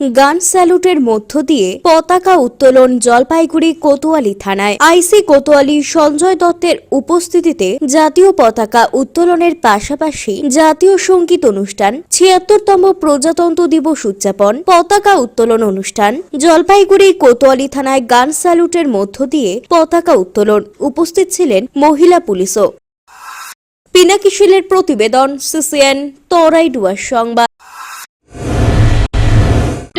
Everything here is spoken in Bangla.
গান স্যালুটের মধ্য দিয়ে পতাকা উত্তোলন জলপাইগুড়ি কোতোয়ালি থানায়। আইসি কোতোয়ালি সঞ্জয় দত্তের উপস্থিতিতে জাতীয় পতাকা উত্তোলনের পাশাপাশি জাতীয় সংগীত অনুষ্ঠান, ছিয়াত্তরতম প্রজাতন্ত্র দিবস উদযাপন, পতাকা উত্তোলন অনুষ্ঠান, জলপাইগুড়ি কোতোয়ালি থানায় গান স্যালুটের মধ্য দিয়ে পতাকা উত্তোলন উপস্থিত ছিলেন মহিলা পুলিশও। পিনাকি শিলের প্রতিবেদন, সিসিএন তরাইডুয়ার সংবাদ।